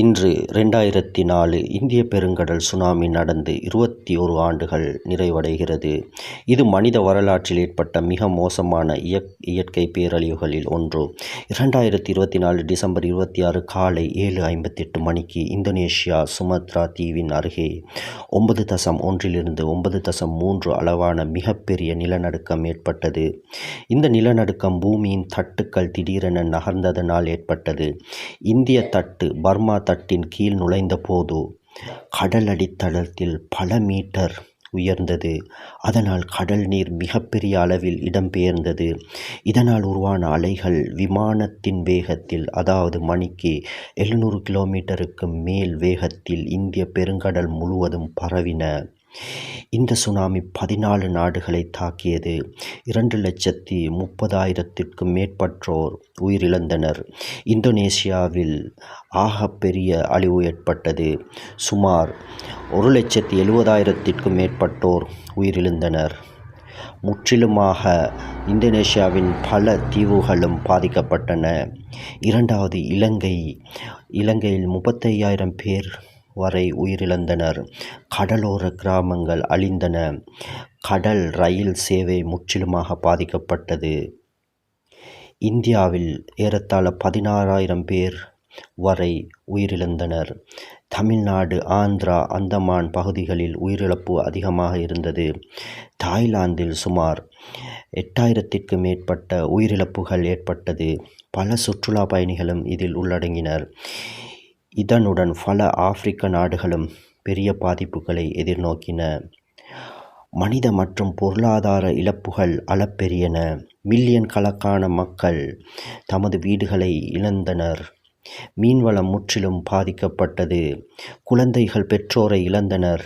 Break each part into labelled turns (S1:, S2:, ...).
S1: இன்று ரெண்டாயிரத்தி நாலு இந்திய பெருங்கடல் சுனாமி நடந்து இருபத்தி ஒரு ஆண்டுகள் நிறைவடைகிறது. இது மனித வரலாற்றில் ஏற்பட்ட மிக மோசமான இயற் இயற்கை பேரழிவுகளில் ஒன்று. இரண்டாயிரத்தி இருபத்தி நாலு டிசம்பர் இருபத்தி ஆறு காலை ஏழு ஐம்பத்தெட்டு மணிக்கு இந்தோனேஷியா சுமத்ரா தீவின் அருகே ஒன்பது தசம் ஒன்றிலிருந்து ஒன்பது தசம் மூன்று அளவான மிகப்பெரிய நிலநடுக்கம் ஏற்பட்டது. இந்த நிலநடுக்கம் பூமியின் தட்டுக்கள் திடீரென நகர்ந்ததனால் ஏற்பட்டது. இந்திய தட்டு பர்மா தட்டின் கீழ் நுழைந்தபோது கடல் அடித்தளத்தில் பல மீட்டர் உயர்ந்தது. அதனால் கடல் நீர் மிகப்பெரிய அளவில் இடம்பெயர்ந்தது. இதனால் உருவான அலைகள் விமானத்தின் வேகத்தில் அதாவது மணிக்கு எழுநூறு கிலோமீட்டருக்கு மேல் வேகத்தில் இந்திய பெருங்கடல் முழுவதும் பரவின. இந்த சுனாமி பதினாலு நாடுகளை தாக்கியது. இரண்டு லட்சத்தி முப்பதாயிரத்திற்கும் மேற்பட்டோர் உயிரிழந்தனர். இந்தோனேசியாவில் ஆகப்பெரிய அழிவு ஏற்பட்டது. சுமார் ஒரு லட்சத்தி எழுபதாயிரத்திற்கும் மேற்பட்டோர் உயிரிழந்தனர். முற்றிலுமாக இந்தோனேசியாவின் பல தீவுகளும் பாதிக்கப்பட்டன. இரண்டாவது இலங்கை இலங்கையில் முப்பத்தையாயிரம் பேர் வரை உயிரிழந்தனர். கடலோர கிராமங்கள் அழிந்தன. கடல் ரயில் சேவை முற்றிலுமாக பாதிக்கப்பட்டது. இந்தியாவில் ஏறத்தாழ பதினாறாயிரம் பேர் வரை உயிரிழந்தனர். தமிழ்நாடு ஆந்திரா அந்தமான் பகுதிகளில் உயிரிழப்பு அதிகமாக இருந்தது. தாய்லாந்தில் சுமார் எட்டாயிரத்திற்கு மேற்பட்ட உயிரிழப்புகள் ஏற்பட்டது. பல சுற்றுலா பயணிகளும் இதில் உள்ளடங்கினர். இதனுடன் பல ஆப்பிரிக்க நாடுகளும் பெரிய பாதிப்புகளை எதிர்நோக்கின. மனித மற்றும் பொருளாதார இழப்புகள் அளப்பெரியன மில்லியன் கணக்கான மக்கள் தமது வீடுகளை இழந்தனர். மீன்வளம் முற்றிலும் பாதிக்கப்பட்டது. குழந்தைகள் பெற்றோரை இழந்தனர்.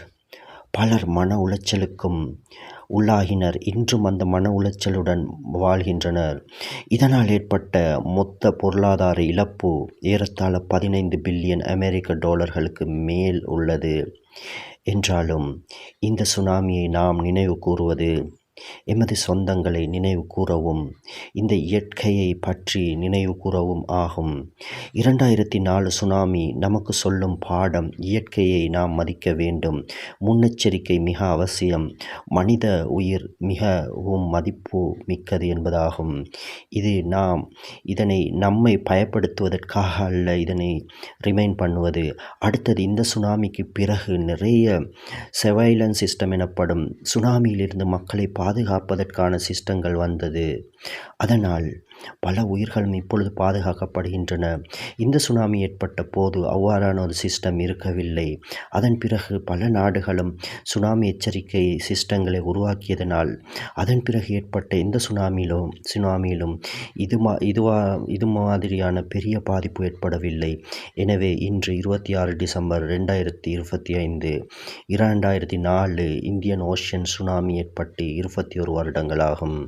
S1: பலர் மன உளைச்சலுக்கும் உள்ளாகினர். இன்றும் அந்த மன உளைச்சலுடன் வாழ்கின்றனர். இதனால் ஏற்பட்ட மொத்த பொருளாதார இழப்பு ஏறத்தாழ பதினைந்து பில்லியன் அமெரிக்க டாலர்களுக்கு மேல் உள்ளது. என்றாலும் இந்த சுனாமியை நாம் நினைவு கூறுவது எமது சொந்தங்களை நினைவு கூறவும் இந்த இயற்கையை பற்றி நினைவு கூறவும் ஆகும். இரண்டாயிரத்தி நாலு சுனாமி நமக்கு சொல்லும் பாடம் இயற்கையை நாம் மதிக்க வேண்டும். முன்னெச்சரிக்கை மிக அவசியம். மனித உயிர் மிகவும் மதிப்பு மிக்கது என்பதாகும். இது நாம் இதனை நம்மை பயப்படுத்துவதற்காக அல்ல இதனை ரிமைண்ட் பண்ணுவது. அடுத்தது இந்த சுனாமிக்கு பிறகு நிறைய செவைலன்ஸ் சிஸ்டம் எனப்படும் சுனாமியிலிருந்து மக்களை பாதுகாப்பதற்கான சிஸ்டங்கள் வந்தது. அதனால் பல உயிர்களும் இப்பொழுது பாதுகாக்கப்படுகின்றன. இந்த சுனாமி ஏற்பட்ட போது அவ்வாறான ஒரு சிஸ்டம் இருக்கவில்லை. அதன் பிறகு பல நாடுகளும் சுனாமி எச்சரிக்கை சிஸ்டங்களை உருவாக்கியதனால் அதன் பிறகு ஏற்பட்ட இந்த சுனாமியிலும் சுனாமியிலும் இது மா இதுவா இது மாதிரியான பெரிய பாதிப்பு ஏற்படவில்லை. எனவே இன்று இருபத்தி ஆறு டிசம்பர் ரெண்டாயிரத்தி இருபத்தி ஐந்து இரண்டாயிரத்தி நாலு இந்தியன் ஓஷன் சுனாமி ஏற்பட்டு இருபத்தி ஒரு வருடங்களாகும்.